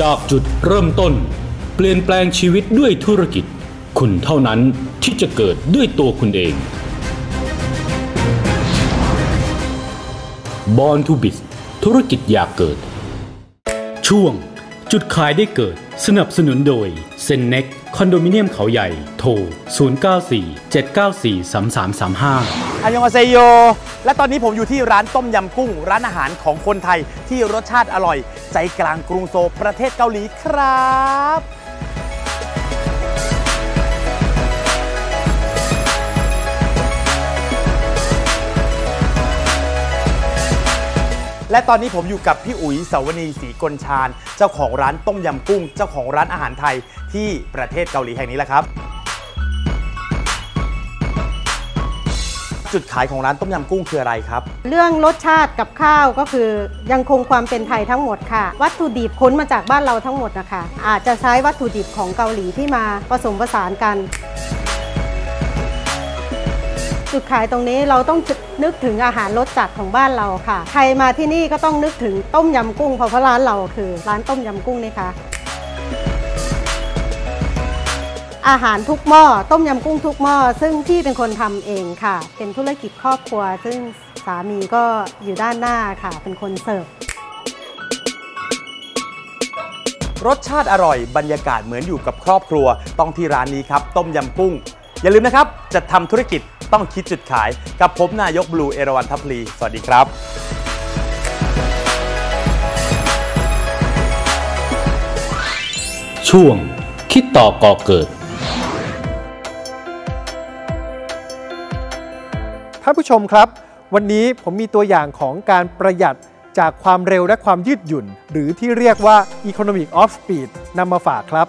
จากจุดเริ่มต้น เปลี่ยนแปลงชีวิตด้วยธุรกิจ คุณเท่านั้นที่จะเกิดด้วยตัวคุณเอง Born to b i z ธุรกิจอยากเกิด ช่วง จุดขายได้เกิด สนับสนุนโดยเซนเน็กคอนโดมิเนียมเขาใหญ่ โทร 094 794 3335อันยองอาเซโย และตอนนี้ผมอยู่ที่ร้านต้มยำกุ้ง ร้านอาหารของคนไทยที่รสชาติอร่อย ใจกลางกรุงโซลประเทศเกาหลีครับ และตอนนี้ผมอยู่กับพี่อุ๋ยสาวนีศรีกลชาญ เจ้าของร้านต้มยำกุ้ง เจ้าของร้านอาหารไทยที่ประเทศเกาหลีแห่งนี้แหละครับ จุดขายของร้านต้มยำกุ้งคืออะไรครับ เรื่องรสชาติกับข้าวก็คือยังคงความเป็นไทยทั้งหมดค่ะ วัตถุดิบค้นมาจากบ้านเราทั้งหมดนะคะ อาจจะใช้วัตถุดิบของเกาหลีที่มาผสมผสานกัน จุดขายตรงนี้เราต้องนึกถึงอาหารรสจัดของบ้านเราค่ะ ใครมาที่นี่ก็ต้องนึกถึงต้มยำกุ้งเพราะร้านเราคือ ร้านต้มยำกุ้งนี่ค่ะอาหารทุกหม้อต้มยำกุ้งทุกหม้อซึ่งพี่เป็นคนทำเองค่ะ เป็นธุรกิจครอบครัว ซึ่งสามีก็อยู่ด้านหน้าค่ะ เป็นคนเสิร์ฟรสชาติอร่อยบรรยากาศเหมือนอยู่กับครอบครัวต้องที่ร้านนี้ครับ ต้มยำกุ้ง อย่าลืมนะครับจะทำธุรกิจ ต้องคิดจุดขาย กับผมนายกบลูเอราวันทัพพลี สวัสดีครับช่วง คิดต่อก่อเกิด ท่านผู้ชมครับ วันนี้ผมมีตัวอย่างของการประหยัดจากความเร็วและความยืดหยุ่น หรือที่เรียกว่า Economic of Speed นำมาฝากครับ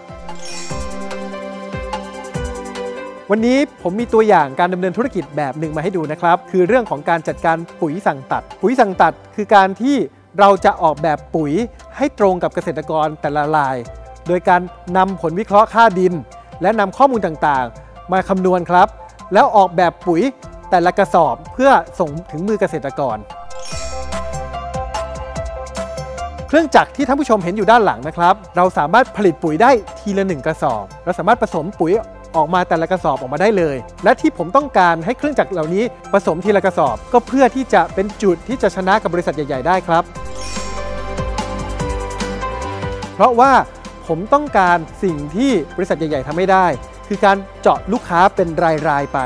วันนี้ผมมีตัวอย่างการดำเนินธุรกิจแบบหนึ่งมาให้ดูนะครับ คือเรื่องของการจัดการปุ๋ยสั่งตัด ปุ๋ยสั่งตัดคือการที่เราจะออกแบบปุ๋ยให้ตรงกับเกษตรกรแต่ละราย โดยการนำผลวิเคราะห์ค่าดิน และนำข้อมูลต่างๆ มาคำนวณครับ แล้วออกแบบปุ๋ยแต่ละกระสอบเพื่อส่งถึงมือเกษตรกร เครื่องจักรที่ท่านผู้ชมเห็นอยู่ด้านหลังนะครับ เราสามารถผลิตปุ๋ยได้ทีละหนึ่งกระสอบ เราสามารถผสมปุ๋ย ออกมาแต่ละกระสอบออกมาได้เลย และที่ผมต้องการให้เครื่องจักรเหล่านี้ผสมทีละกระสอบ ก็เพื่อที่จะเป็นจุดที่จะชนะกับบริษัทใหญ่ ๆ ได้ครับ เพราะว่าผมต้องการสิ่งที่บริษัทใหญ่ ๆทำไม่ได้ คือการเจาะลูกค้าเป็นราย ๆ ไป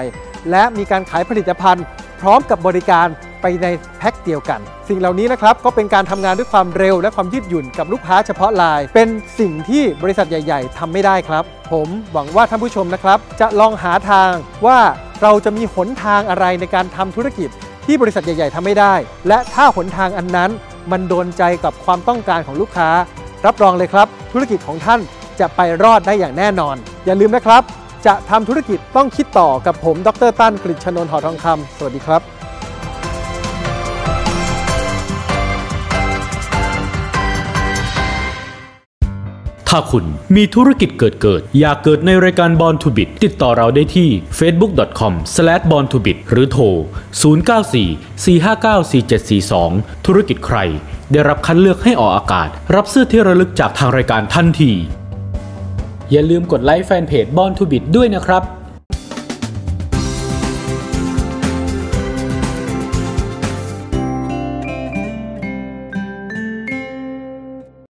และมีการขายผลิตภัณฑ์ พร้อมกับบริการ ไปในแพ็คเดียวกัน สิ่งเหล่านี้นะครับก็เป็นการทำงานด้วยความเร็วและความยืดหยุ่นกับลูกค้าเฉพาะราย เป็นสิ่งที่บริษัทใหญ่ ๆทำไม่ได้ครับ ผมหวังว่าท่านผู้ชมนะครับ จะลองหาทางว่าเราจะมีหนทางอะไรในการทำธุรกิจ ที่บริษัทใหญ่ ๆทำไม่ได้ และถ้าหนทางอันนั้น มันโดนใจกับความต้องการของลูกค้า รับรองเลยครับ ธุรกิจของท่านจะไปรอดได้อย่างแน่นอน อย่าลืมนะครับ จะทำธุรกิจต้องคิดต่อกับผม ดรตั้นกฤษชนนท์หอทองคำสวัสดีครับ ถ้าคุณมีธุรกิจเกิดเกิด อยากเกิดในรายการ Born to Bit ติดต่อเราได้ที่ facebook.com/born to bit หรือโทร 094-459-4742 ธุรกิจใคร ได้รับคัดเลือกให้ออกอากาศ รับเสื้อที่ระลึกจากทางรายการทันที อย่าลืมกดไลค์แฟนเพจ Born to Bit ด้วยนะครับ